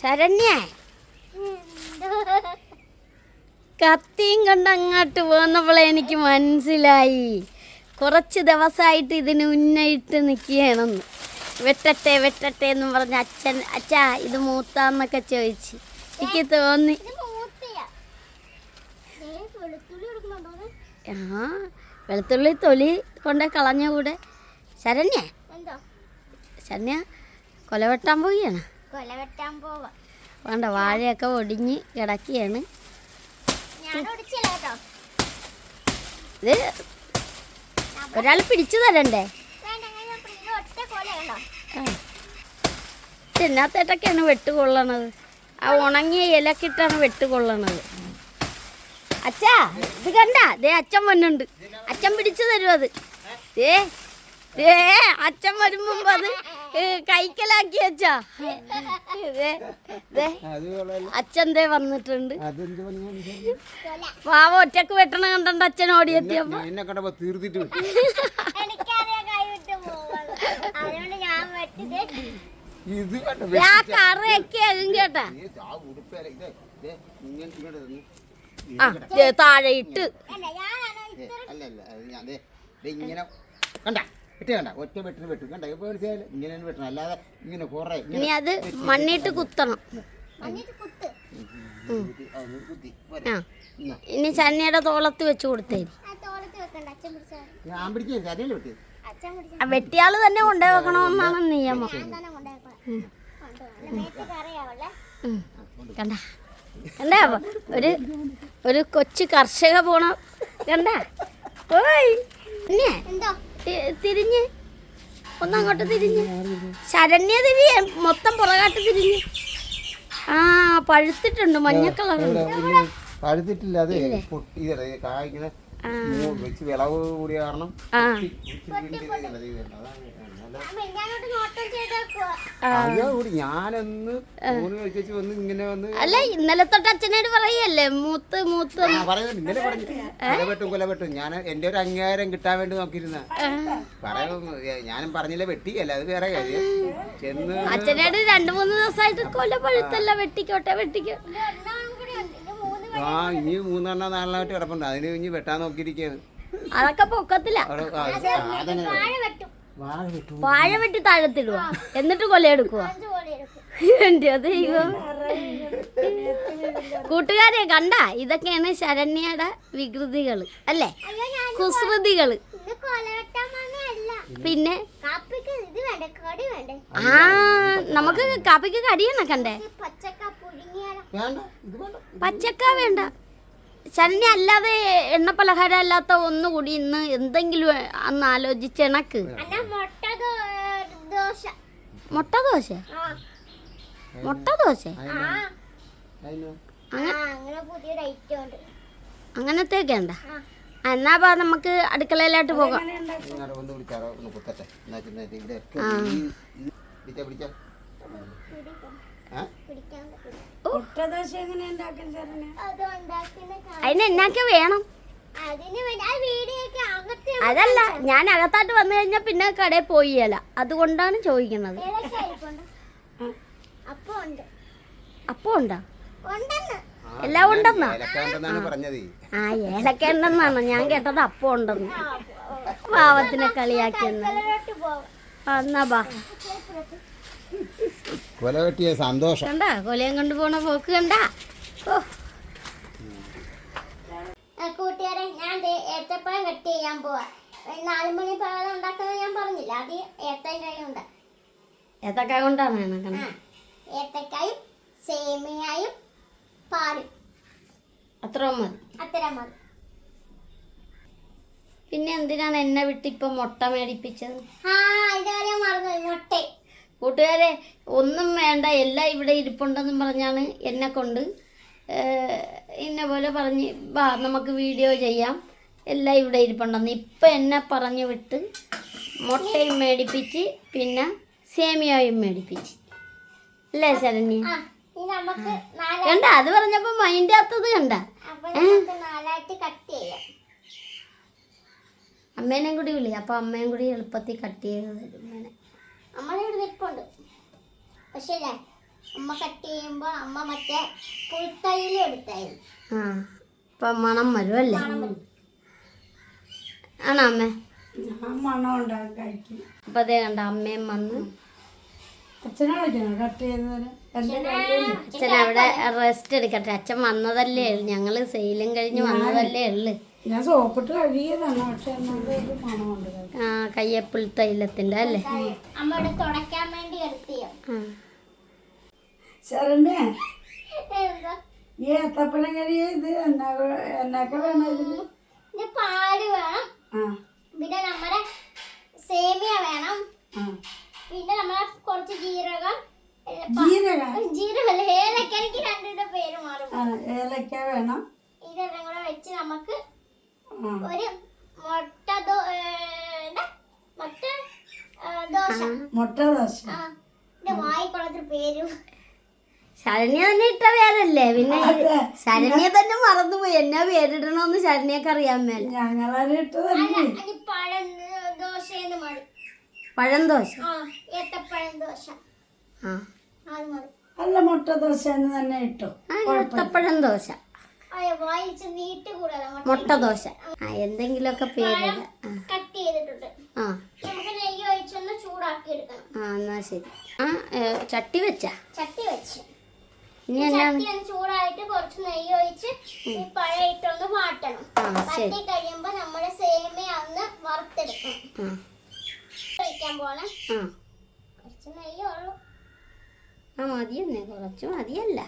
ശരണ്യ. കത്തിയും കണ്ട് അങ്ങോട്ട് പോന്നപ്പോളെ എനിക്ക് മനസ്സിലായി. കുറച്ച് ദിവസമായിട്ട് ഇതിന് ഉന്നയിട്ട് നിൽക്കുകയാണെന്ന്. വെട്ടട്ടെ വെട്ടട്ടെ എന്ന് പറഞ്ഞ അച്ഛൻ അച്ഛാ ഇത് മൂത്താന്നൊക്കെ ചോദിച്ച്. എനിക്ക് തോന്നി. ആ വെളുത്തുള്ളി തൊലി കൊണ്ട് കളഞ്ഞ കൂടെ ശരണ്യ ശരണ്യ കൊല വെട്ടാൻ പോവുകയാണ്. കൊല വെട്ടാൻ പോവാ. വേണ്ട വാഴയൊക്കെ ഒടിഞ്ഞ് കിടക്കുകയാണ്. ഇത് ഒരാൾ പിടിച്ചു തരണ്ടേ? വേണ്ട വെട്ടുകൊള്ളണത്. ആ. ഉണങ്ങിയ ഇലക്കിട്ടാണ് ഇട്ടാണ് കൊള്ളണത് അച്ഛാ ഇത് കണ്ട? ദേ അച്ഛൻ വന്നുണ്ട് അച്ഛൻ പിടിച്ചു തരും അത്. ഏ ദേ അച്ഛൻ വരുമ്പോ അത് ഏ, കൈക്കലാക്കി അച്ഛാ ദേ, ദേ അച്ഛൻ ദേ വന്നിട്ടുണ്ട് പാവ ഒറ്റയ്ക്ക് വെട്ടണ കണ്ടണ്ട് അച്ഛൻ ഓടിയെത്തിയപ്പോ. എന്നെ കണ്ടപ്പോ തീർത്തിട്ട് കേട്ടാ. താഴെ ഇട്ട്. അല്ല അല്ല അല്ല ദേ, ദേ ഇങ്ങനെ കണ്ട? വെട്ടി കണ്ട ഒറ്റ വെട്ടിന് വെട്ടും. കണ്ട? ഇപ്പൊ മനസ്സിലായില്ല? ഇങ്ങനെ വെട്ടണം അല്ലാതെ ഇങ്ങനെ കുറെ ഇനി അത് മണ്ണിട്ട് കുത്തണം. കുത്ത്. ആ. ഇനി ചന്നിയുടെ തോളത്ത് വെച്ച് കൊടുത്തേരി. ആ തോളത്ത് വെക്കണ്ട. അച്ഛൻ പിടിച്ചാൽ ഞാൻ പിടിച്ചേ ശരിയല്ലേ വെട്ടി ആ വെട്ടിയാൾ തന്നെ കൊണ്ടുപോയി വെക്കണമെന്നാണ് നിയമം. ഉം. കണ്ട? കണ്ട? ഒരു ഒരു കൊച്ചു കർഷക പോണം കണ്ട? ഓയ്. പിന്നെ? എന്തോ? തിരിഞ്ഞ്. ഒന്നങ്ങോട്ട് തിരിഞ്ഞ്. ശരണ്യ തിരിഞ്ഞ് മൊത്തം പുറകാട്ട് തിരിഞ്ഞ്. ആ പഴുത്തിട്ടുണ്ട് മഞ്ഞ കളറുണ്ട് പഴുത്തിട്ടില്ല അത്. പൊട്ടി ഇതല്ല, ഇത് കായ് ഇങ്ങനെ മൂ- വെച്ച് വിളവ് കൂടിയ കാരണം ഞാനൊന്ന് വന്ന് ഇങ്ങനെ വന്ന് അല്ല ഇന്നലെ തൊട്ട് അച്ഛനോട് പറയല്ലേ മൂത്ത് മൂത്ത് പറയുന്നുണ്ട് ഇന്നലെ പറഞ്ഞു. കൊലവെട്ടും ഞാൻ എന്റെ ഒരു അംഗീകാരം കിട്ടാൻ വേണ്ടി നോക്കിയിരുന്ന. പറയും ഞാനും പറഞ്ഞില്ല വെട്ടി അല്ല അത് വേറെ കാര്യം. ചെന്ന് അച്ഛനോട് രണ്ടു മൂന്ന് ദിവസമായിട്ട് കൊല പഴുത്തല്ല വെട്ടിക്കോട്ടെ വെട്ടിക്കോ. ആ ഇനി മൂന്നെണ്ണം നാലെണ്ണമായിട്ട് കിടപ്പുണ്ട്. അതിന് ഇനി വെട്ടാൻ നോക്കിയിരിക്കുകയാണ്. അതൊക്കെ പൊക്കത്തില്ല വാഴ വെട്ടും താഴത്തിടുക എന്നിട്ട് കൊലയെടുക്കുക എന്റെ ദൈവം. കൂട്ടുകാരെ കണ്ട? ഇതൊക്കെയാണ് ശരണ്യയുടെ വികൃതികൾ അല്ലേ? വന്നതല്ല. പിന്നെ? കാപ്പിക്ക് ഇത് വേണ്ടേ? കടി വേണ്ടേ? ആ നമുക്ക് കാപ്പിക്ക് കടിയെന്നൊക്കെ കണ്ടേ. പച്ചക്ക വേണ്ട ഇത് വേണ്ട പച്ചക്ക വേണ്ട ശരണ്യ അല്ലാതെ എണ്ണ പലഹാരം അല്ലാത്ത ഒന്നുകൂടി ഇന്ന് എന്തെങ്കിലും അന്ന് ആലോചിച്ച് എണക്ക്. മുട്ട ദോശ. മുട്ട ദോശ? അങ്ങനത്തെ ഒക്കെ ആ. ആ, ഉണ്ട്. അങ്ങനത്തെയൊക്കെ ഉണ്ട ആ. എന്നാ പാ നമുക്ക് അടുക്കളയിലോട്ട് പോകാം. ഇങ്ങോട്ട് അതിന് എന്നാക്കെ വേണം? അതല്ല ഞാൻ അകത്തായിട്ട് വന്നു കഴിഞ്ഞാൽ പിന്നെ കടയിൽ പോയില്ല അതുകൊണ്ടാണ് ചോദിക്കുന്നത്. അപ്പൊ ഉണ്ട്. അപ്പോൾ ഉണ്ടോ? ഉണ്ടെന്ന്. എല്ലാം ഉണ്ടെന്നാ? ഏലക്കാണ്ടെന്നാണ് പറഞ്ഞത്. ആ ഏലക്ക ഉണ്ടെന്നാണ്? ഞാൻ കേട്ടത് അപ്പൊ ഉണ്ടെന്ന്. പാവത്തിനെ കളിയാക്കിയെന്ന്. എന്നാ ബാ. കൊല കെട്ടിയ സന്തോഷം. കണ്ട? കൊലയും കൊണ്ട് പോണ പോക്ക് കണ്ട? കൂട്ടുകാരെ ഞാൻ ഏത്തപ്പഴം കട്ട് ചെയ്യാൻ പോവാ. നാല് മണി പഴം ഉണ്ടാക്കുന്നത് ഞാൻ പറഞ്ഞില്ല? അത് ഏത്തക്കായും ഉണ്ട് ഏതൊക്കെ കൊണ്ടാണ് ഏത്തക്കായും സേമിയായും പാലും. അത്ര മതി. അത്ര മതി. പിന്നെ എന്തിനാണ് എന്നെ വിട്ട് ഇപ്പൊ മുട്ട മേടിപ്പിച്ചത്? ആ ഇതുവരെ മറന്നു മുട്ട. കൂട്ടുകാരെ ഒന്നും വേണ്ട എല്ലാം ഇവിടെ ഇരിപ്പുണ്ടെന്നും പറഞ്ഞാണ് എന്നെ കൊണ്ട്. ഇന്ന പോലെ പറഞ്ഞ് വാ നമുക്ക് വീഡിയോ ചെയ്യാം. എല്ലാം ഇവിടെ ഇരിപ്പുണ്ടെന്ന്. ഇപ്പം എന്നെ പറഞ്ഞു വിട്ട് മുട്ടയും മേടിപ്പിച്ച് പിന്നെ സേമിയയും മേടിപ്പിച്ച്. അല്ലേ ശരണ്യ? കണ്ട അത് പറഞ്ഞപ്പോൾ മൈൻഡ് ആത്തത് കണ്ട. അമ്മേനെയും കൂടി വിളി. അപ്പോൾ അമ്മയും കൂടി എളുപ്പത്തിൽ കട്ട് ചെയ്ത് തരും നമ്മളിവിടെ നിൽപ്പുണ്ട്. പക്ഷേ അമ്മ കട്ട് ചെയ്യുമ്പോ അമ്മ മറ്റേ പുൽത്തൈൽ എടുത്തായി ആ ഇപ്പം മണം വരും അല്ലേ. ആണോ അമ്മേ? മണം ഉണ്ടാക്കി കഴിക്കും അപ്പം അതേ കണ്ട അമ്മയും വന്ന്. അച്ഛൻ അവിടെ റെസ്റ്റ് എടുക്കട്ടെ. അച്ഛൻ വന്നതല്ലേ ഉള്ളു. ഞങ്ങൾ സെയിലും കഴിഞ്ഞ് വന്നതല്ലേ ഉള്ളു. ഞാൻ സോപ്പിട്ട് കഴുകിയതാണ് പക്ഷെ ആ കയ്യപ്പിൾ തൈലത്തിന്റെ അല്ലേ? തുടയ്ക്കാൻ വേണ്ടി എടുത്തിയോ? ആ. ശരണ്യ എന്താ? ഈ ഏത്തപ്പഴം കഴിയ ഇത് എന്നൊക്കെ വേണം ഇതിന് ഇത് പാൽ വേണം. ആ. പിന്നെ നമ്മുടെ സേമിയ വേണം. പിന്നെ നമ്മളെ കുറച്ച് ജീരകം. ജീരകം? ജീരകമല്ല ഏലക്ക എനിക്ക് രണ്ടിന്റെ പേര് മാറും. ആ ഏലക്ക വേണം. ഇതെല്ലാം കൂടെ വെച്ച് നമുക്ക് ഒരു മുട്ട മുട്ട ദോശ. മുട്ട ദോശ. വായിക്കുള്ളൊരു പേര്. ശരണ്യ തന്നെ ഇട്ട പേരല്ലേ? പിന്നെ. ശരണ്യ തന്നെ മറന്നുപോയി. എന്നാ പേരിടണോന്ന് ശരണ്യക്ക് അറിയാൻ മേല. പഴം ദോശയെന്ന് മതി. പഴം ദോശ? അല്ല മുട്ട ദോശ എന്ന് തന്നെ ഇട്ടു. ഏത്തപ്പഴം ദോശ. മുട്ട ദോശ. എന്തെങ്കിലുമൊക്കെ പേര് ആ. കട്ട് ചെയ്തിട്ടുണ്ട്. എന്നാ ശരി. ആ ചട്ടി വെച്ചാ? ചട്ടി വെച്ച്. ഇനി ചൂടായിട്ട് കുറച്ച് നെയ്യ് ഒഴിച്ച് പഴം ഇട്ടൊന്ന് വാട്ടണം. കഴിയുമ്പോ നമ്മുടെ സേമിയ ഒന്ന് വറുത്തെടുക്കണം. പോണേ. കുറച്ച് നെയ്യേ ഉള്ളൂ. ആ മതിയെന്നേ. കുറച്ച് മതിയല്ല.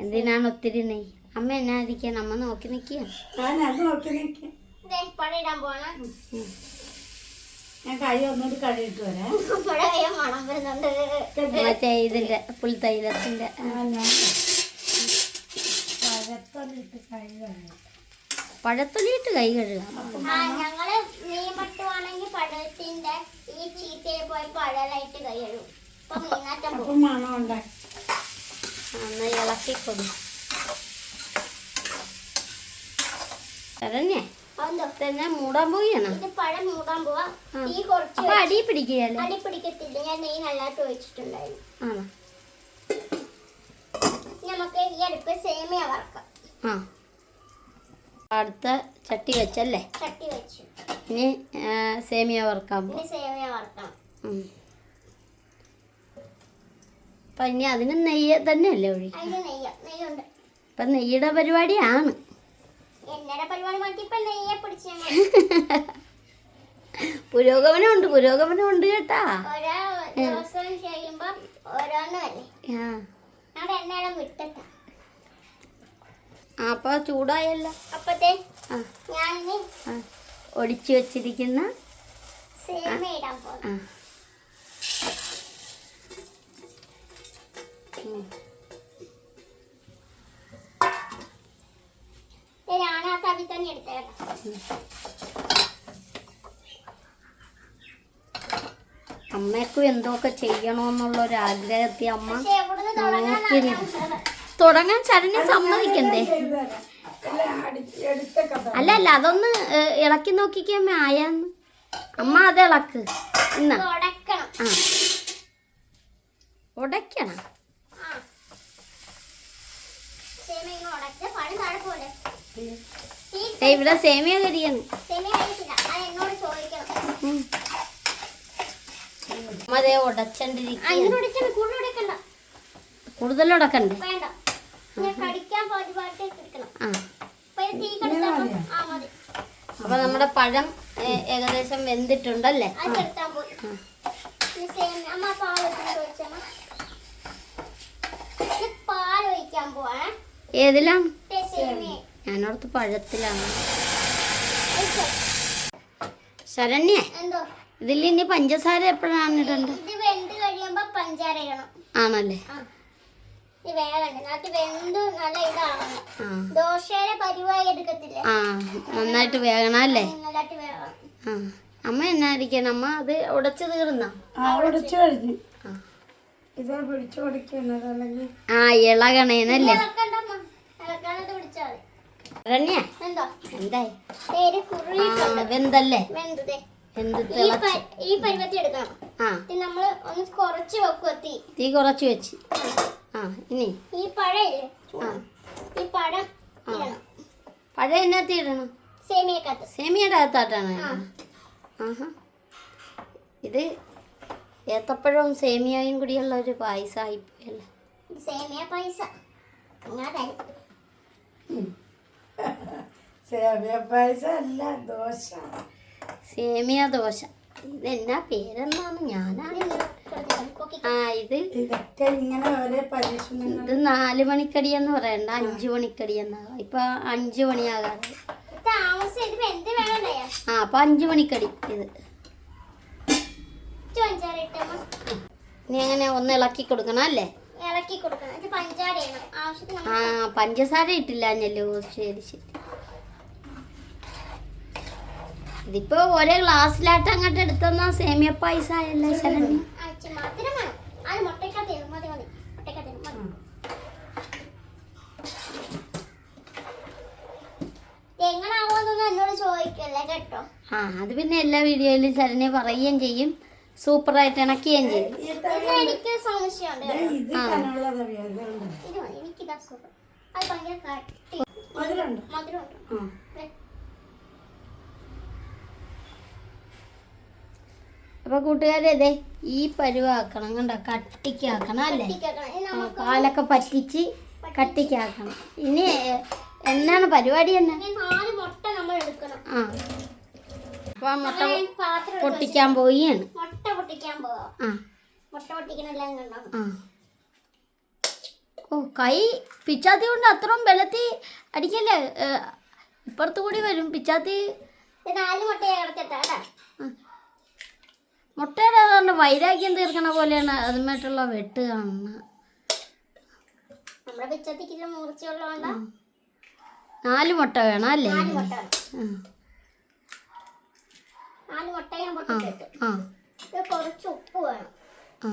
എന്തിനാണ് ഒത്തിരി നെയ്യ്? അമ്മ എന്നാ ഇരിക്കാൻ അമ്മ നോക്കി നിൽക്കുകയാണ് ഞാൻ അത് നോക്കി നിൽക്കി ദേ പഴം ഇടാൻ പോണേ ഞാൻ കൈ ഒന്നുകൂടി കഴുകിട്ട് വരാം. മണം വരുന്നുണ്ട്. മറ്റേ ഇതിന്റെ പുൽത്തൈലത്തിന്റെ കൈ കഴുകി പഴത്തൊലിയിട്ട് കൈ കഴുകാം. ആ ഞങ്ങൾ മീൻ പട്ടുവാണെങ്കിൽ പഴത്തിന്റെ ഈ ചീത്തയിൽ പോയി പഴലായിട്ട് കൈ കഴുകും. അപ്പൊ മീനാറ്റം ഇളക്കി കൊടു തന്നെ മൂടാൻ പോവുകയാണ്? ഇത് പഴം മൂടാൻ പോവാ. കുറച്ച് അപ്പൊ അടി പിടിക്കുകയല്ലേ? അടി പിടിക്കത്തില്ല. ഞാൻ നെയ്യ് നല്ലതായിട്ട് ഒഴിച്ചിട്ടുണ്ടായിരുന്നു ആണോ? നമുക്ക് ഈ അടുപ്പ് സേമിയ വറക്കാം. ആ. അടുത്ത ചട്ടി വെച്ചല്ലേ? ചട്ടി വെച്ചു. ഇനി സേമിയ വറുക്കാം സേമിയ വറുക്കാം അപ്പൊ ഇനി അതിന് നെയ്യ് തന്നെയല്ലേ ഒഴിക്കും ഇപ്പൊ നെയ്യുടെ പരിപാടിയാണ് എന്നയുടെ പരിപാടി മാറ്റി ഇപ്പൊ നെയ്യെ പിടിച്ച് ഞങ്ങൾ പുരോഗമനമുണ്ട് പുരോഗമനമുണ്ട് കേട്ടാ. അപ്പൊ ചൂടായല്ലോ. അപ്പത്തെ ഒടിച്ചു വെച്ചിരിക്കുന്ന ഇടാൻ പോകും ഞാൻ ആ തവി തന്നെ എടുത്തേക്കാം അമ്മയ്ക്കും എന്തൊക്കെ ചെയ്യണോന്നുള്ള ആഗ്രഹത്തിൽ അമ്മ തുടങ്ങാൻ ചരണ്യ സമ്മതിക്കണ്ടേ. അല്ല അല്ല അതൊന്ന് ഇളക്കി നോക്കിക്കമ്മ ആയാന്ന്. അമ്മ അത് ഇളക്ക്. ഇന്ന. ഉടക്കണം ആ. ഉടയ്ക്കണം ആ സേമിയ ഇങ്ങനെ ഉടച്ച് പഴം താഴെ പോലെ ഈ ദേ ഇവിടെ സേമിയ കരിയാണ് അത് എന്നോട് ചോദിക്കണം. ഉം. അമ്മ അതേ ആ ഉടച്ചണ്ടിരിക്കുക ഇങ്ങനെ ഉടച്ചാൽ കൂടുതൽ ഉടക്കണ്ട്? അപ്പൊ നമ്മുടെ പഴം ഏകദേശം വെന്തിട്ടുണ്ടല്ലേ? ഏതിലാണ്? ഞാനോർത്ത് പഴത്തിലാണ്. ശരണ്യ എന്തോ? ഇതിൽ ഇനി പഞ്ചസാര എപ്പോഴാണ് ഇടേണ്ടത് ഇത് വെന്ത് കഴിയുമ്പോൾ ഇടണം. ആണല്ലേ? ഇത് വെന്ത് നല്ല ഇതാവണം. ആ. ദോശയുടെ പരിവായി എടുക്കത്തില്ലേ? ആ നന്നായിട്ട് വേകണം അല്ലേ? ആ. അമ്മ എന്നായിരിക്കണം അമ്മ അത് ഉടച്ചു തീർന്ന? ആ ഇളകണേനല്ലേ കഴിഞ്ഞു. ആ. ഇത് പിടിച്ചു കൊടുക്കുന്നത് അല്ലെങ്കിൽ ആ ഇളകണേന്നല്ലേ? ഇളക്കണ്ടമ്മ ഇളക്കാനത് പിടിച്ചാൽ എന്തായി? വെന്തല്ലേ? എന്ത് ഈ എടുക്കണം. നമ്മൾ ഒന്ന് കുറച്ച് വെക്കുക തീ. തീ കുറച്ച് വെച്ച്. ആ. ഇനി? ഈ ഈ പഴം പഴയ എന്നത്തി ഇടണം? സേമിയക്കകത്ത്. സേമിയുടെ അകത്തായിട്ടാണ് ആ. ആഹാ. ഇത് ഏത്തപ്പഴവും സേമിയയും കൂടിയുള്ള ഒരു പായസമായിപ്പോയല്ലേ ഇത് സേമിയ പൈസ അങ്ങനെ സേമിയ പായസം അല്ല ദോശ. സേമിയ ദോശ. ഇതെന്നാ പേരെന്നാണ് ഞാനാണ് ആ ഇത് ഇതൊക്കെ ഇങ്ങനെ ഓരോ പരീക്ഷണം ഇത് നാല് മണിക്കടി എന്ന് പറയണ്ട അഞ്ചു മണിക്കടി എന്നാ ഇപ്പൊ അഞ്ചു മണിയാകാറ് ആ അപ്പൊ അഞ്ചു മണിക്കടി ഇത്. ഇനി അങ്ങനെ ഒന്ന് ഇളക്കി കൊടുക്കണം അല്ലേ? ഇളക്കി കൊടുക്കണം. ഇത് പഞ്ചാര ചെയ്യണം ആവശ്യത്തിന് ആ പഞ്ചസാര ഇട്ടില്ലാഞ്ഞല്ലോ ശരി ശരി. ഇതിപ്പോ ഒരേ ഗ്ലാസ്സിലായിട്ട് അങ്ങോട്ട് എടുത്തെന്നാ സേമിയ പായസ എന്നോട് ചോദിക്കല്ലേ കേട്ടോ? ആ അത് പിന്നെ എല്ലാ വീഡിയോയിലും ശരണ്യ പറയുകയും ചെയ്യും. സൂപ്പറായിട്ട് ഇണക്കുകയും ചെയ്തു. എനിക്ക് സംശയമുണ്ട് എനിക്കിതാ സൂപ്പർ അത് ഭയങ്കര കട്ടി. മധുരമുണ്ട്? അപ്പൊ കൂട്ടുകാരെ ഇതേ ഈ പരുവാക്കണം കണ്ട? കട്ടിക്കാക്കണം അല്ലേ? പാലൊക്കെ പറ്റിച്ച് കട്ടിക്കാക്കണം. ഇനി എന്നാണ് പരിപാടി തന്നെ ഇനി നാല് മുട്ട നമ്മൾ എടുക്കണം. ആ. അപ്പൊ ആ മുട്ട പൊട്ടിക്കാൻ പോവുകയാണ്. പൊട്ടിക്കാൻ പോവാം. മുട്ട പൊട്ടിക്കണെല്ലാം കണ്ടോ ഓ കൈ പിച്ചാത്തി കൊണ്ട് അത്രയും ബലത്തി അടിക്കല്ലേ? ഇപ്പുറത്തു കൂടി വരും. പിച്ചാത്തി. നാല് മുട്ട മുട്ടയുടെ അതുകൊണ്ട് വൈരാഗ്യം തീർക്കണ പോലെയാണ് അതുമായിട്ടുള്ള വെട്ട് കാണുന്നത്. നമ്മുടെ പിച്ചത്തിക്ക് മൂർച്ചയുള്ളതുകൊണ്ട് നാല് മുട്ട വേണം അല്ലേ? നാല് മുട്ട ആ. ഞാൻ കുറച്ച് ഉപ്പ് വേണം ആ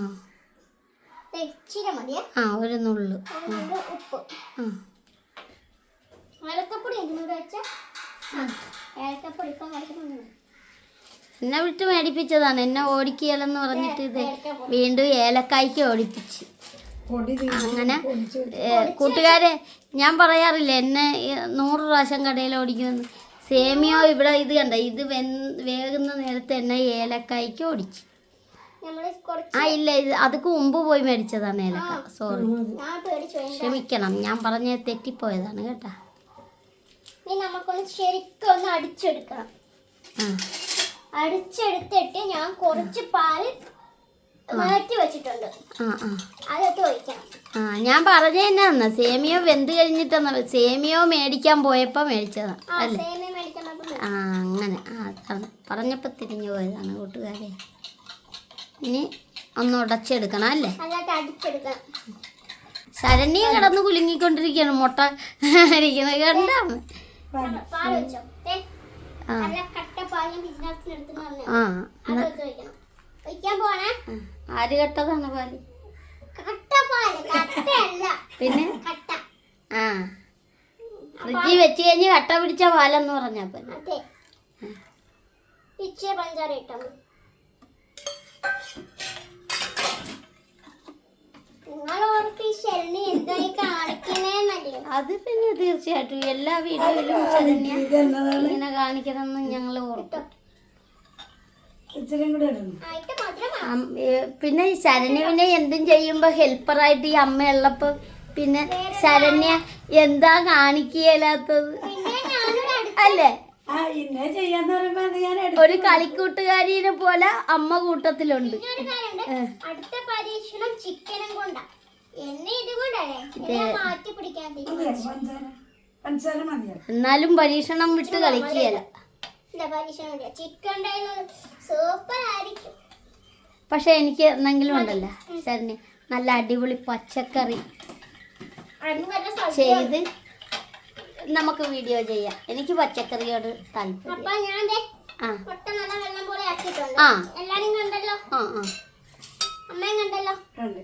ഇച്ചിരി മതിയേ. ആ ഒരു നുള്ളു. ഉപ്പ്. ആ. ഏലക്കപ്പൊടി ഇരുന്നൂറ് വെച്ച? ഏലക്കപ്പൊടി ഇപ്പം കളിക്കുന്നുണ്ട് എന്നെ വിട്ട് മേടിപ്പിച്ചതാണ്. എന്നെ ഓടിക്കുകയല്ലെന്ന് പറഞ്ഞിട്ട് ഇത് വീണ്ടും ഏലക്കായ്ക്ക് ഓടിപ്പിച്ച്. അങ്ങനെ കൂട്ടുകാരെ ഞാൻ പറയാറില്ല. എന്നെ നൂറ് പ്രാവശ്യം കടയിൽ ഓടിക്കുമെന്ന്. സേമിയോ ഇവിടെ ഇത് കണ്ട? ഇത് വെന്ത് വേകുന്ന നേരത്തെ തന്നെ ഏലക്കായ്ക്ക് ഓടിച്ചു ആ ഇല്ല ഇത് അതൊക്കെ മുമ്പ് പോയി മേടിച്ചതാണ് ഏലക്ക. സോറി. ക്ഷമിക്കണം. ഞാൻ പറഞ്ഞ തെറ്റിപ്പോയതാണ് കേട്ടാ. നമുക്കൊന്ന് ശരിക്കും അടിച്ചെടുക്കണം. അടിച്ചെടുത്തിട്ട് ഞാൻ കുറച്ച് പാൽ മാറ്റി വെച്ചിട്ടുണ്ട്. അതൊക്കെ ഒഴിക്കണം. ആ ഞാൻ പറഞ്ഞ എന്നാ സേമിയോ വെന്ത് കഴിഞ്ഞിട്ടെന്ന സേമിയോ മേടിക്കാൻ പോയപ്പോ മേടിച്ചതാ ആ അല്ലേ? അങ്ങനെ. ആ അതാണ്. പറഞ്ഞപ്പോൾ തിരിഞ്ഞു പോയതാണ് കൂട്ടുകാരെ. ഇനി ഒന്ന് ഉടച്ചെടുക്കണം അല്ലേ? ശരണ്യ കിടന്ന് കുലുങ്ങിക്കൊണ്ടിരിക്കുകയാണ്. മുട്ട ഇരിക്കുന്നത് കണ്ടാണ്. ആ ആര് കെട്ടതാണ് പാൽ? പിന്നെ? കട്ട. ആ. ഫ്രിഡ്ജിൽ വെച്ച് കഴിഞ്ഞ് കട്ട പിടിച്ച പാലെന്ന് പറഞ്ഞപ്പോ അതെ. പഞ്ചാര ഇട്ടാ പിന്നെ തീർച്ചയായിട്ടും എല്ലാ വീഡിയോയിലും ശരണ്യ ഇങ്ങനെ കാണിക്കണമെന്ന് ഞങ്ങൾ ഓർക്കും. ഇച്ചിരി കൂടെ പിന്നെ ശരണ്യ പിന്നെ എന്തും ചെയ്യുമ്പോ ഹെൽപ്പറായിട്ട് ഈ അമ്മ ഉള്ളപ്പോ പിന്നെ ശരണ്യ എന്താ കാണിക്കലാത്തത് അല്ലേ? ആ ഇന്നെ ചെയ്യാന്ന് പറയുമ്പോ അത് ഞാൻ എടുക്കും ഒരു കളിക്കൂട്ടുകാരിനെ പോലെ അമ്മ കൂട്ടത്തിലുണ്ട്. അടുത്ത പരീക്ഷണം ചിക്കനും കൊണ്ടാ. എന്നെ ഇത് മാറ്റി പിടിക്കാൻ മതിയോ പഞ്ചസാര പഞ്ചസാര മതിയോ എന്നാലും പരീക്ഷണം വിട്ട് കളിക്കുകയല്ല. ചിക്കൻ സൂപ്പർ ആയിരിക്കും. പക്ഷെ എനിക്ക് എന്തെങ്കിലും ഉണ്ടല്ലോ ശരണി നല്ല അടിപൊളി പച്ചക്കറി. ചെയ്ത് നമുക്ക് വീഡിയോ ചെയ്യാം. എനിക്ക് പച്ചക്കറിയോട് താല്പര്യം. ഞാൻ ദേ ആ. മുട്ട നല്ല വെള്ളം പോലെ ആക്കിയിട്ടുണ്ട്. ആ. എല്ലാരും കണ്ടല്ലോ? ആ ആ. കണ്ടല്ലോ? ഉണ്ട്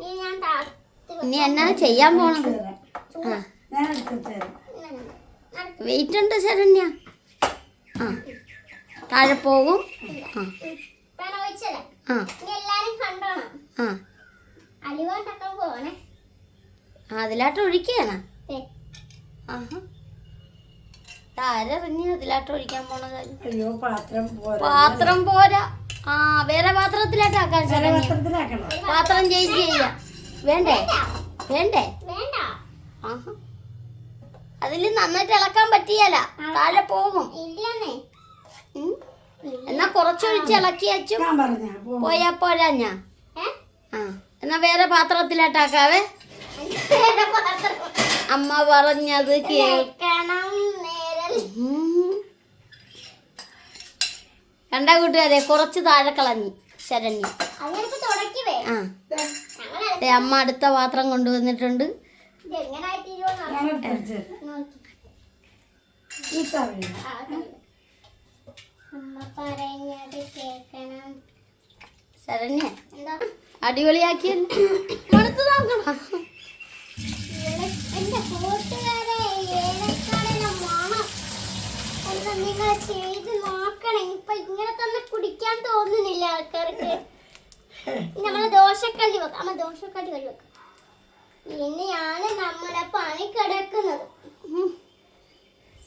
നീ ഞാൻ താഴ്ത്തി ഇനി എന്നാ ചെയ്യാൻ പോണത്? ആ. വെയിറ്റ് ഉണ്ട് ശരണ്യ. ആ. താഴെ പോകും ആ. ആ. ആ. അതിലാട്ട് ഒഴിക്കുകയാണ് അതിലാട്ട് ഒഴിക്കാൻ പോണ കാര്യം. അയ്യോ പാത്രം പോരാ. പാത്രം പോരാ. ആ വേറെ പാത്രത്തിലാട്ടാക്കാൻ പാത്രം ചേഞ്ച് ചെയ്യാം. വേണ്ടേ? വേണ്ടേ? വേണ്ട. ആഹാ. അതിൽ നന്നായിട്ട് ഇളക്കാൻ പറ്റിയല്ല താഴെ പോകും. ഇല്ലെന്നേ. ഉം. എന്നാ കുറച്ചൊഴിച്ച് ഇളക്കി വെച്ചു പോയാ പോരാ ഞാൻ? ആ എന്നാ വേറെ പാത്രത്തിലാട്ടാക്കാവേ. അമ്മ പറഞ്ഞത് കേൾക്കണം രണ്ടാ കൂട്ടുകാരെ കുറച്ച് താഴെ കളഞ്ഞു ശരണ്യ ആ. അമ്മ അടുത്ത പാത്രം കൊണ്ടുവന്നിട്ടുണ്ട്. ഈ തവണ അമ്മ പറഞ്ഞത് കേൾക്കണം ശരണ്യ എന്താ? അടിപൊളിയാക്കി. മണത്ത് നോക്കണം. ഏല- എന്റെ കൂട്ടുകാരെ ഏലക്കാടിന്റെ മണം. ഒന്ന് നിങ്ങൾ ചെയ്ത് നോക്കണം. ഇപ്പൊ ഇങ്ങനെ തന്നെ കുടിക്കാൻ തോന്നുന്നില്ല ആൾക്കാർക്ക്. നമ്മൾ ദോശക്കള്ളി വെക്കാം. അമ്മ ദോശക്കല്ലി കറി വെക്കാം. ഇനിയാണ് നമ്മളെ പണി കിടക്കുന്നത്.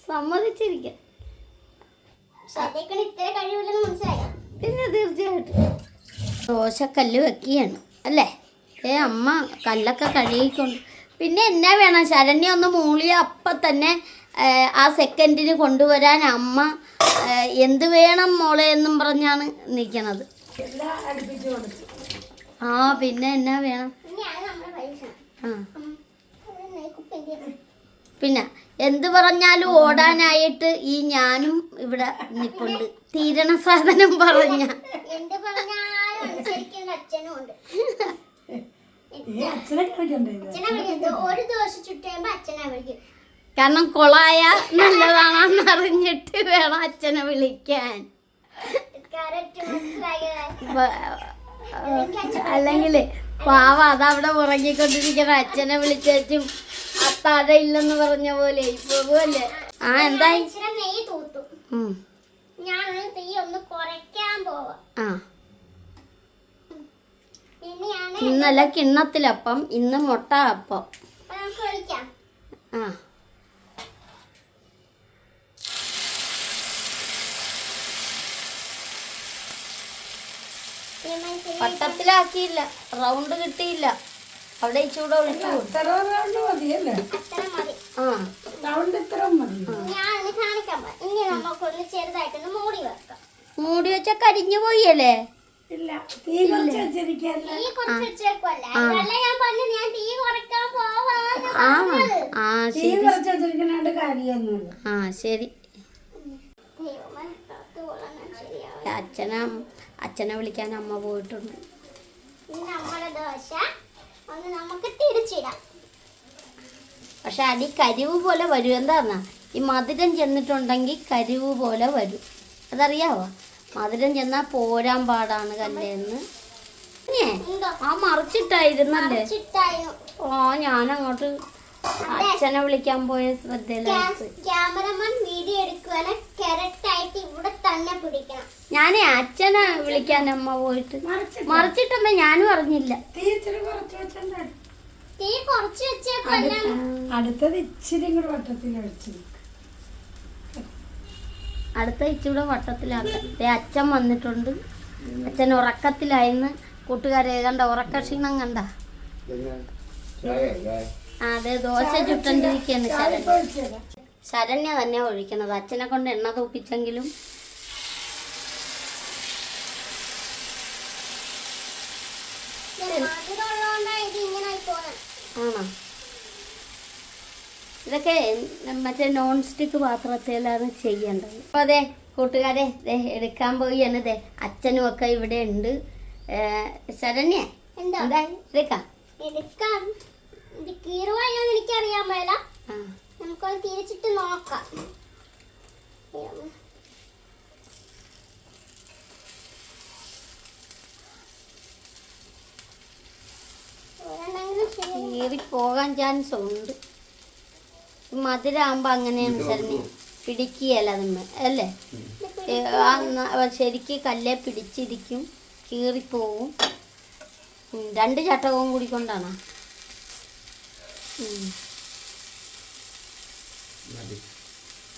സമ്മതിച്ചിരിക്കാം. പിന്നെ തീർച്ചയായിട്ടും. ദോശക്കല്ല് വെക്കുകയാണ് അല്ലേ? ഏ അമ്മ കല്ലൊക്കെ കഴുകിക്കൊണ്ട്. പിന്നെ എന്നാ വേണം? ശരണ്യ ഒന്ന് മൂളിയ അപ്പം തന്നെ ആ സെക്കൻഡിന് കൊണ്ടുവരാൻ അമ്മ എന്ത് വേണം മോളെ എന്നും പറഞ്ഞാണ് നിൽക്കണത്. ആ പിന്നെ എന്നാ വേണം? ആ. പിന്നെ എന്ത് പറഞ്ഞാലും ഓടാനായിട്ട് ഈ ഞാനും ഇവിടെ നിപ്പുണ്ട്. തീരണ സാധനം പറഞ്ഞ. എന്ത് പറഞ്ഞാലും അനുസരിക്കുന്ന അച്ഛനും ഈ അച്ഛനെ കളിക്കണ്ടേ ഇത് ഒരു ദോശ അച്ഛനെ വിളിക്കും. കാരണം കൊളായ നല്ലതാണെന്ന് അറിഞ്ഞിട്ട് വേണം അച്ഛനെ വിളിക്കാൻ. അല്ലെങ്കിൽ പാവ അതവിടെ ഉറങ്ങിക്കൊണ്ടിരിക്കുന്ന അച്ഛനെ വിളിച്ചും അത്താഴ ഇല്ലെന്ന് പറഞ്ഞ പോലെ പോകുമല്ലേ ആ എന്തായി? നെയ്യ് തൂത്തു. ഞാൻ ഞാനൊന്ന് തീ ഒന്ന് കുറയ്ക്കാൻ പോവാ. ആ. ഇന്നലെ കിണ്ണത്തിലപ്പം ഇന്ന് മുട്ട അപ്പം. ആ. വട്ടത്തിലാക്കിയില്ല റൗണ്ട് കിട്ടിയില്ല. അവിടെ ഇച്ചൂടെ ഒഴിച്ചു മൂടി വെക്കാം. മൂടി വെച്ച കരിഞ്ഞു പോയി അല്ലേ ഇല്ല തീ കുറച്ച് വെച്ചിരിക്കല്ല തീ കുറച്ച് ഞാൻ പറഞ്ഞു ഞാൻ തീ കുറയ്ക്കാൻ പോവാന്ന് ആ. ആ തീ ശരി. അച്ഛനെ അച്ഛനെ വിളിക്കാൻ അമ്മ പോയിട്ടുണ്ട്. നമ്മുടെ ദോശ ഒന്ന് നമുക്ക് തിരിച്ചിടാം. പക്ഷെ അടി കരിവ് പോലെ വരും. എന്താന്നാ? ഈ മധുരം ചെന്നിട്ടുണ്ടെങ്കിൽ കരിവ് പോലെ വരും. അതറിയാവോ? മധുരം ചെന്നാൽ പോരാൻ പാടാണ് കല്ലേന്ന്. ആ മറിച്ചിട്ടായിരുന്നല്ലേ? ചിട്ടായിരുന്നു ആ ഞാനങ്ങോട്ട് അച്ഛനെ വിളിക്കാൻ പോയ ക്യാമറമാൻ വീഡിയോ കറക്റ്റ് ആയിട്ട് ഇവിടെ തന്നെ പിടിക്കണം. ഞാനേ അച്ഛനെ വിളിക്കാൻ അമ്മ പോയിട്ട്. മറിച്ചിട്ട്. മറിച്ചിട്ടമ്മ ഞാനും അറിഞ്ഞില്ല. തീ കുറച്ച് അടുത്തത് ഇച്ചിരി കൂടെ വട്ടത്തിൽ ഒഴിച്ചു അടുത്ത ഇച്ചിരി വട്ടത്തിലാക്കാം. ദേ അച്ഛൻ വന്നിട്ടുണ്ട്. അച്ഛൻ ഉറക്കത്തിലായിരുന്നു കൂട്ടുകാരെ കണ്ട ഉറക്ക ക്ഷീണം കണ്ട അതെ ദോശ ചുട്ടണ്ടിരിക്കുകയാണ് ശരണ്യ. തന്നെ ഒഴിക്കുന്നത് അച്ഛനെ കൊണ്ട് എണ്ണ തൂപ്പിച്ചെങ്കിലും ആണോ? ഇതൊക്കെ മറ്റേ നോൺ സ്റ്റിക്ക് പാത്രത്തിലാണ് ചെയ്യേണ്ടത്. അപ്പോൾ അതെ കൂട്ടുകാരെ ദേ എടുക്കാൻ പോയാണ് ദേ അച്ഛനും ഒക്കെ ഇവിടെ ഉണ്ട്. ശരണ്യ എന്താ? എന്താ? എടുക്കാം. എടുക്കാം. ഇത് കീറുവായോന്ന് എനിക്കറിയാൻ മേല. നമുക്കത് തിരിച്ചിട്ട് നോക്കാം. കീറി പോകാൻ ചാൻസ് ഉണ്ട്. മധുരാകുമ്പോൾ അങ്ങനെയാണ് പിടിക്കുകയല്ല അതിന്മേ അല്ലേ? ശരിക്ക് കല്ലേ പിടിച്ചിരിക്കും. കീറിപ്പോവും. രണ്ട് ചട്ടകവും കൂടി കൊണ്ടാണ് ഉം. മതി.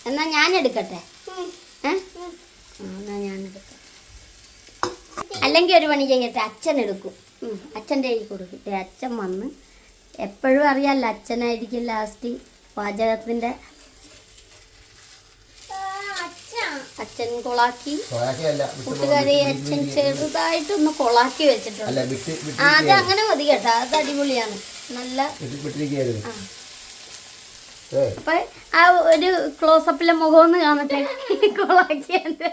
എന്നാ ഞാൻ എടുക്കട്ടെ? ആ, എന്നാ ഞാൻ എടുക്കട്ടെ. അല്ലെങ്കിൽ ഒരു പണി ചെയ്യട്ടെ അച്ഛൻ എടുക്കും. അച്ഛന്റെ കയ്യിൽ കൊടുക്കും. അച്ഛൻ വന്ന് എപ്പോഴും അറിയാമല്ലോ അച്ഛനായിരിക്കും ലാസ്റ്റ് പാചകത്തിന്റെ അച്ഛൻ കൊളാക്കി. കൂട്ടുകാരി അച്ഛൻ ചെറുതായിട്ടൊന്ന് കൊളാക്കി വെച്ചിട്ടുണ്ട്. അല്ല വിട്ട് ആ, അത് അങ്ങനെ മതി കേട്ടോ അത് അടിപൊളിയാണ്. നല്ല ആ. ഏ. അപ്പൊ ആ ഒരു ക്ലോസപ്പിലെ മുഖം ഒന്ന് കാണട്ടെ കൊളാക്കിയത്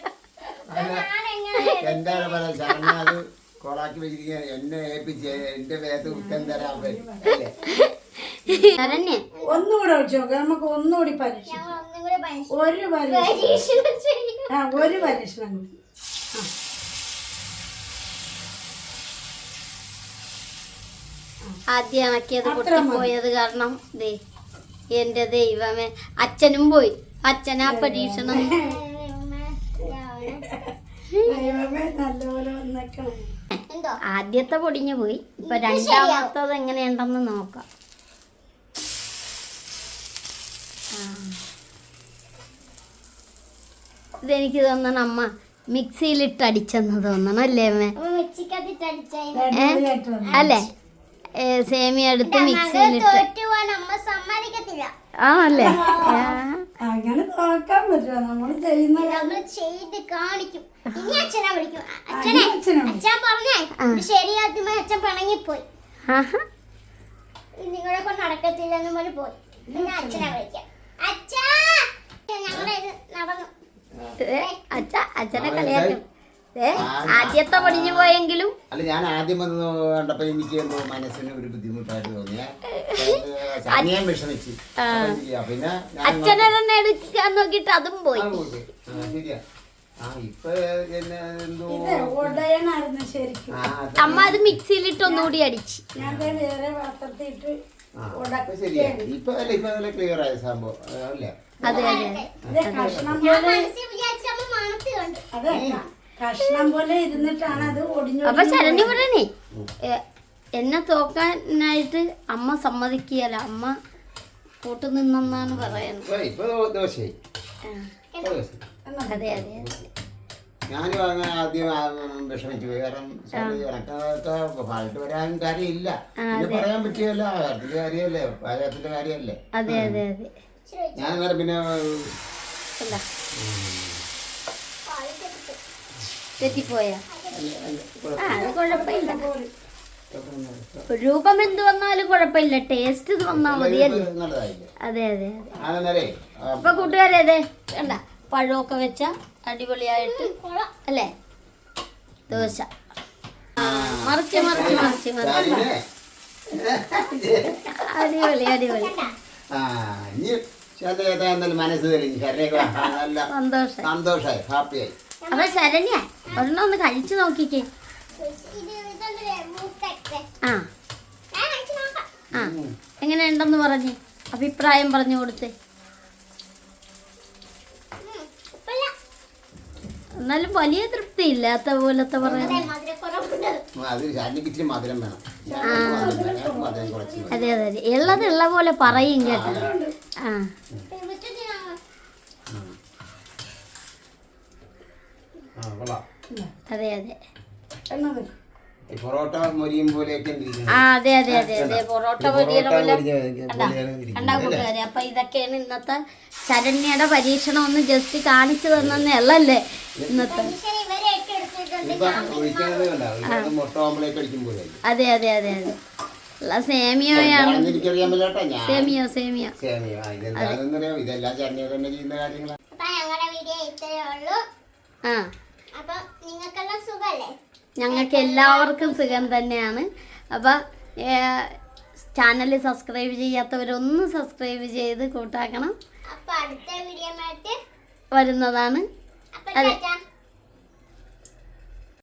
എന്താണ് പറയാ ശരണ അത് കോളാക്കി വെച്ചിരിക്കുക എന്നെ ഏൽപ്പിച്ച് എന്റെ വേഗത്ത് കുറ്റം തരാൻ പറ്റും അല്ലേ? ശരണ്യ. ഒന്നുകൂടെ വെച്ച് നോക്കാം. നമുക്ക് ഒന്നുകൂടി പരീക്ഷ ഞങ്ങൾ ഒന്നും കൂടെ പരീക്ഷ- ഒരു പരീക്ഷ പരീക്ഷണം. ആ ഒരു പരീക്ഷണം കൂടി. ആദ്യം ഇണക്കിയത്. പൊട്ടിപ്പോയത് കാരണം ദേ എന്റെ ദൈവമേ. അച്ഛനും പോയി. അച്ഛനാ പരീക്ഷണം. ആദ്യത്തെ പൊടിഞ്ഞു പോയി. ഇപ്പൊ രണ്ടാമത്തത് എങ്ങനെയുണ്ടെന്ന് നോക്കാം. ഇതെനിക്ക് തോന്നണം അമ്മ മിക്സിയിലിട്ട് അടിച്ചെന്ന് തോന്നണം അല്ലേ അമ്മേ? അല്ലേ? സേമിയ എടുത്ത് മിക്സിയിലിട്ട് സമ്മതിക്കത്തില്ല. ആണല്ലേ. അങ്ങനെ നമ്മൾ ചെയ്യുന്ന നമ്മൾ ചെയ്ത് കാണിക്കും. ഇനി അച്ഛനെ വിളിക്കും. അച്ഛനെ അച്ഛൻ പറഞ്ഞേ ഇത് ശരിയാക്കുമ്പോ അച്ഛൻ പിണങ്ങിപ്പോയി. നിങ്ങളെ കൊണ്ട് പറഞ്ഞ് പോയി. പിന്നെ അച്ഛനെ വിളിക്കാം. അച്ഛാ! ഞങ്ങളെ ഇത് നടന്നു. അച്ഛ അച്ഛനെ കളിയാക്കും. ആദ്യത്തെ പൊടിഞ്ഞു പോയെങ്കിലും. അല്ല ഞാൻ ആദ്യം വന്ന് കണ്ടപ്പോ എനിക്ക് എന്തോ മനസ്സിന് ഒരു ബുദ്ധിമുട്ടായിട്ട് തോന്നിയ സമയം വിഷമിച്ച്. പിന്നെ ഞാൻ അച്ഛനെ തന്നെ എടുക്കാൻ നോക്കിയിട്ട് അതും പോയി. ശരിയാ. ആ ഇപ്പൊ എന്നെ എന്തോ ഇത് ഉടയണായിരുന്നു ശരിക്കും. ആ, അത് അമ്മ അത് മിക്സിയിലിട്ട് ഒന്നുകൂടി അടിച്ച്. ഞാൻ വേറെ പാത്രത്തിൽ ഇട്ട് ആ, ഇപ്പൊ ശരിയാ. ഇപ്പൊ ഇപ്പൊ ക്ലിയർ ആയ സംഭവം. അല്ലേ? അതെ അതെ. കഷ്ണം പോലെ ഇരുന്നിട്ടാണ് അത് ഒടിഞ്ഞു അപ്പൊ ശരണ്യ പറയണേ എന്നെ തോക്കാനായിട്ട് അമ്മ സമ്മതിക്കുകയല്ല. അമ്മ കൂട്ടു നിന്നെന്നാണ് പറയുന്നത്. അതെ അതെ ഞാനും അങ്ങനെ ആദ്യം വിഷമിച്ചു പോയി. കാരണം എനക്കൊക്കെ പാട്ട് വരാൻ കാര്യമില്ല. പറയാൻ പറ്റിയല്ല കാര്യത്തിന്റെ കാര്യമല്ലേ പാചകത്തിന്റെ കാര്യമല്ലേ. അതെ അതെ അതെ. ഞാൻ അങ്ങനെ പിന്നെ തെറ്റിപ്പോയാ? രൂപം എന്ത് വന്നാലും കുഴപ്പമില്ല. ടേസ്റ്റ് ഇത് വന്നാ മതിയല്ലേ? നല്ലതായില്ലേ? അതെ അതെ അതെ. അപ്പൊ കൂട്ടുകാരെ അതെ വേണ്ട. പഴമൊക്കെ വെച്ച അടിപൊളിയായിട്ട് അല്ലേ? ദോശ. മറിച്ച് മറിച്ച് മറിച്ച് മറിച്ച്. അടിപൊളി അടിപൊളി. മനസ്സ് തെളിഞ്ഞു. സന്തോഷമായി ഹാപ്പിയായി. അപ്പൊ ശരണ്യ ഒരെണ്ണം ഒന്ന് കഴിച്ചു നോക്കിക്കേ. ആ. ഞാൻ കഴിച്ചു നോക്കാം ആ. എങ്ങനെ ഉണ്ടെന്ന് പറഞ്ഞ്. അഭിപ്രായം പറഞ്ഞു കൊടുത്തേ. എന്നാലും വലിയ തൃപ്തി ഇല്ലാത്ത പോലത്തെ പറയാൻ അതെ അത് ഉള്ളത് ഉള്ള പോലെ പറയും കേട്ടോ. ആ. ആ അതെ അതെ. ഈ പൊറോട്ട മൊരിയും പോലെയൊക്കെ ഇരിക്കുന്നു. ആ അതെ അതെ അതെ അതെ. പൊറോട്ട പൊരിയുടെ പോലെ. കണ്ടാ കൂട്ടുകാരെ അപ്പൊ ഇതൊക്കെയാണ് ഇന്നത്തെ ശരണ്യയുടെ പരീക്ഷണം ഒന്ന് ജസ്റ്റ് കാണിച്ചു തന്നേ അല്ലല്ലേ ഇന്നത്തെ. അതെ അതെ അതെ അതെ സേമിയോയാണ്. സേമിയോ സേമിയോ. ഇതെല്ലാം ചെയ്യുന്ന കാര്യങ്ങളാണ് അപ്പൊ ഞങ്ങളുടെ വീഡിയോ ഇത്രയേ ഉള്ളൂ. ആ. ഞങ്ങൾക്ക് എല്ലാവർക്കും സുഖം തന്നെയാണ്. അപ്പൊ ചാനൽ സബ്സ്ക്രൈബ് ചെയ്യാത്തവരൊന്ന് സബ്സ്ക്രൈബ് ചെയ്ത് കൂട്ടാക്കണം. വരുന്നതാണ്. അതെ.